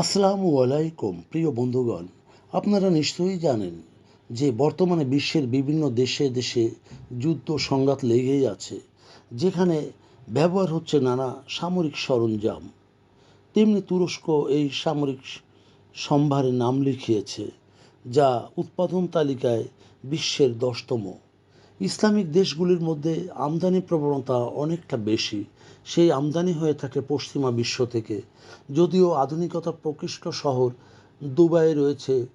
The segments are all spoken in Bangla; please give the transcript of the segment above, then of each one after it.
আসসালামু আলাইকুম, প্রিয় বন্ধুগণ। আপনারা নিশ্চয়ই জানেন যে বর্তমানে বিশ্বের বিভিন্ন দেশে দেশে যুদ্ধ সংঘাত লেগেই আছে, যেখানে ব্যবহার হচ্ছে নানা সামরিক সরঞ্জাম। তেমনি তুরস্ক এই সামরিক সম্ভারে নাম লিখিয়েছে, যা উৎপাদন তালিকায় বিশ্বের দশতম। ইসলামিক দেশগুলির মধ্যে আমদানি প্রবণতা অনেকটা বেশি। সেই আমদানি হয়ে থাকে পশ্চিমা বিশ্ব থেকে। যদিও আধুনিকতার প্রকৃষ্ট শহর, দুবাইয়ে রয়েছে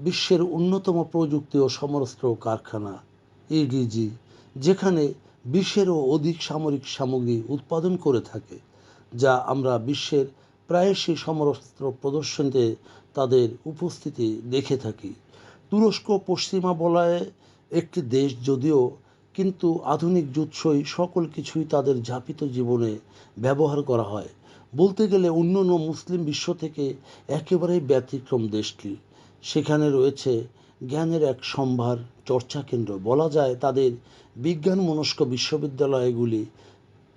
বিশ্বের অন্যতম প্রযুক্তি ও সমরস্ত্র কারখানা ইডিজি যেখানে বিশ্বেরও অধিক সামরিক সামগ্রী উৎপাদন করে থাকে, যা আমরা বিশ্বের প্রায়শই সমরস্ত্র প্রদর্শনীতে তাদের উপস্থিতি দেখে থাকি। তুরস্ক পশ্চিমা বলয়ে একটি দেশ যদিও কিন্তু আধুনিক যুৎসই সকল কিছুই তাদের যাপিত জীবনে ব্যবহার করা হয়। বলতে গেলে অন্যান্য মুসলিম বিশ্ব থেকে একেবারেই ব্যতিক্রম দেশটি। সেখানে রয়েছে জ্ঞানের এক সম্ভার চর্চা কেন্দ্র। বলা যায় তাদের বিজ্ঞান মনস্ক বিশ্ববিদ্যালয়গুলি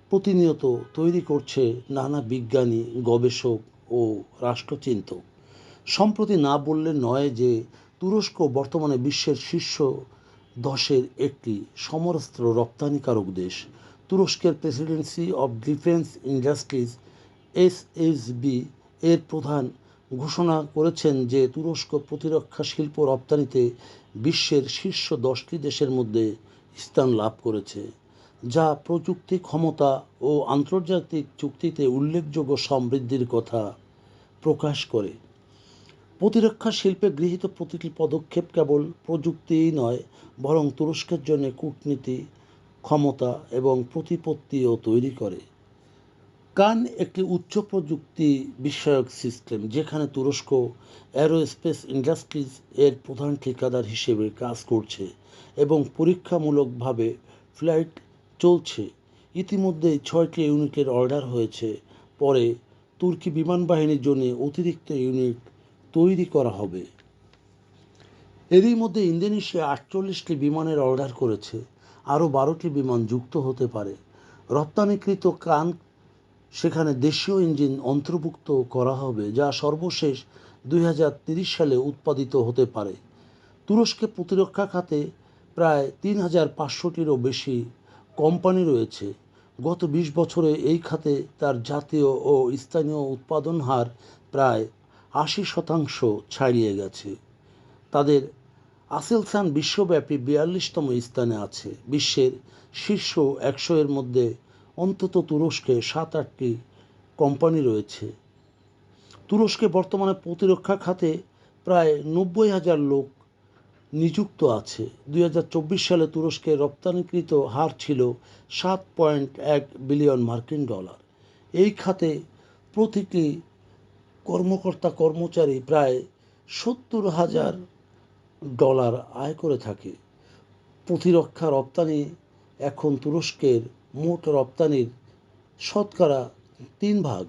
প্রতিনিয়ত তৈরি করছে নানা বিজ্ঞানী, গবেষক ও রাষ্ট্রচিন্তক। সম্প্রতি না বললে নয় যে তুরস্ক বর্তমানে বিশ্বের শীর্ষ দশের একটি সমরাস্ত্র রপ্তানিকারক দেশ, তুরস্কের presidency of defence industries SSB এর প্রধান ঘোষণা করেছেন যে তুরস্ক প্রতিরক্ষা শিল্প রপ্তানিতে বিশ্বের শীর্ষ দশটি দেশের মধ্যে স্থান লাভ করেছে, যা প্রযুক্তি ক্ষমতা ও আন্তর্জাতিক চুক্তিতে উল্লেখযোগ্য সমৃদ্ধির কথা প্রকাশ করে। প্রতিরক্ষা শিল্পে গৃহীত প্রতিটি পদক্ষেপ কেবল প্রযুক্তিই নয়, বরং তুরস্কের জন্য কূটনীতি, ক্ষমতা এবং প্রতিপত্তিও তৈরি করে। কান একটি উচ্চ প্রযুক্তি বিষয়ক সিস্টেম, যেখানে তুরস্ক অ্যারোস্পেস ইন্ডাস্ট্রিজ এর প্রধান ঠিকাদার হিসেবে কাজ করছে এবং পরীক্ষামূলকভাবে ফ্লাইট চলছে। ইতিমধ্যেই ছয়টি ইউনিটের অর্ডার হয়েছে। পরে তুর্কি বিমান বাহিনীর জন্য অতিরিক্ত ইউনিট তৈরি করা হবে। এরই মধ্যে ইন্দোনেশিয়া আটচল্লিশটি বিমানের অর্ডার করেছে, আরও বারোটি বিমান যুক্ত হতে পারে। রপ্তানিকৃত কান সেখানে দেশীয় ইঞ্জিন অন্তর্ভুক্ত করা হবে, যা সর্বশেষ দুই সালে উৎপাদিত হতে পারে। তুরস্কে প্রতিরক্ষা খাতে প্রায় তিন হাজার পাঁচশোটিরও বেশি কোম্পানি রয়েছে। গত বিশ বছরে এই খাতে তার জাতীয় ও স্থানীয় উৎপাদন হার প্রায় শতাংশ ছাড়িয়ে গেছে। তাদের আসেলসান বিশ্বব্যাপী বিয়াল্লিশতম স্থানে আছে। বিশ্বের শীর্ষ একশো এর মধ্যে অন্তত তুরস্কে সাত আটটি কোম্পানি রয়েছে। তুরস্কে বর্তমানে প্রতিরক্ষা খাতে প্রায় নব্বই হাজার লোক নিযুক্ত আছে। দু হাজার চব্বিশ সালে তুরস্কের রপ্তানিকৃত হার ছিল সাত পয়েন্ট এক বিলিয়ন মার্কিন ডলার। এই খাতে প্রতিটি কর্মকর্তা কর্মচারী প্রায় সত্তর হাজার ডলার আয় করে থাকে। প্রতিরক্ষা রপ্তানি এখন তুরস্কের মোট রপ্তানির শতকরা তিন ভাগ।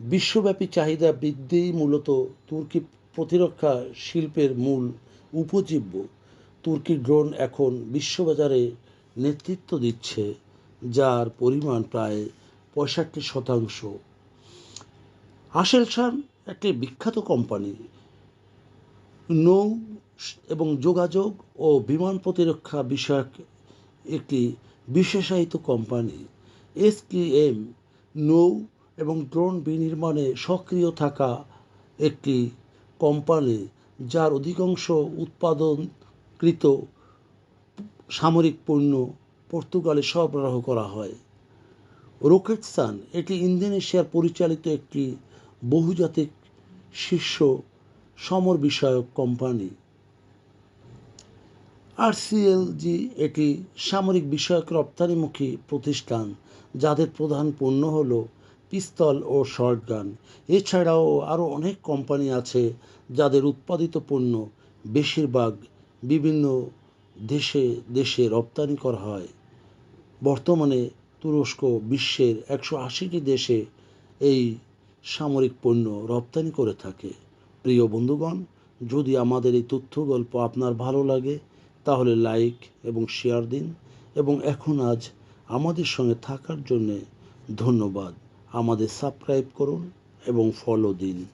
বিশ্বব্যাপী চাহিদা বৃদ্ধি মূলত তুর্কি প্রতিরক্ষা শিল্পের মূল উপজীব্য। তুর্কি ড্রোন এখন বিশ্ববাজারে নেতৃত্ব দিচ্ছে, যার পরিমাণ প্রায় পঁয়ষট্টি শতাংশ। আসেলসান একটি বিখ্যাত কোম্পানি নৌ এবং যোগাযোগ ও বিমান প্রতিরক্ষা বিষয়ক একটি বিশেষায়িত কোম্পানি এসকেএম নৌ এবং ড্রোন বিনির্মাণে সক্রিয় থাকা একটি কোম্পানি যার অধিকাংশ উৎপাদনকৃত সামরিক পণ্য পর্তুগালে সরবরাহ করা হয়। রোকেটসান এটি ইন্দোনেশিয়ার পরিচালিত একটি বহুজাতিক শীর্ষ সমর বিষয়ক কোম্পানি। আরসিএলজি এটি সামরিক বিষয়ক রপ্তানিমুখী প্রতিষ্ঠান, যাদের প্রধান পণ্য হল পিস্তল ও শর্টগান এছাড়াও আরও অনেক কোম্পানি আছে যাদের উৎপাদিত পণ্য বেশিরভাগ বিভিন্ন দেশে দেশে রপ্তানি করা হয়। বর্তমানে তুরস্ক বিশ্বের একশো আশিটি দেশে এই সামরিক পণ্য রপ্তানি করে থাকে। প্রিয় বন্ধুগণ, যদি আমাদের এই তথ্য গল্প আপনার ভালো লাগে, তাহলে লাইক এবং শেয়ার দিন এবং এখন আজ আমাদের সঙ্গে থাকার জন্যে ধন্যবাদ। আমাদের সাবস্ক্রাইব করুন এবং ফলো দিন।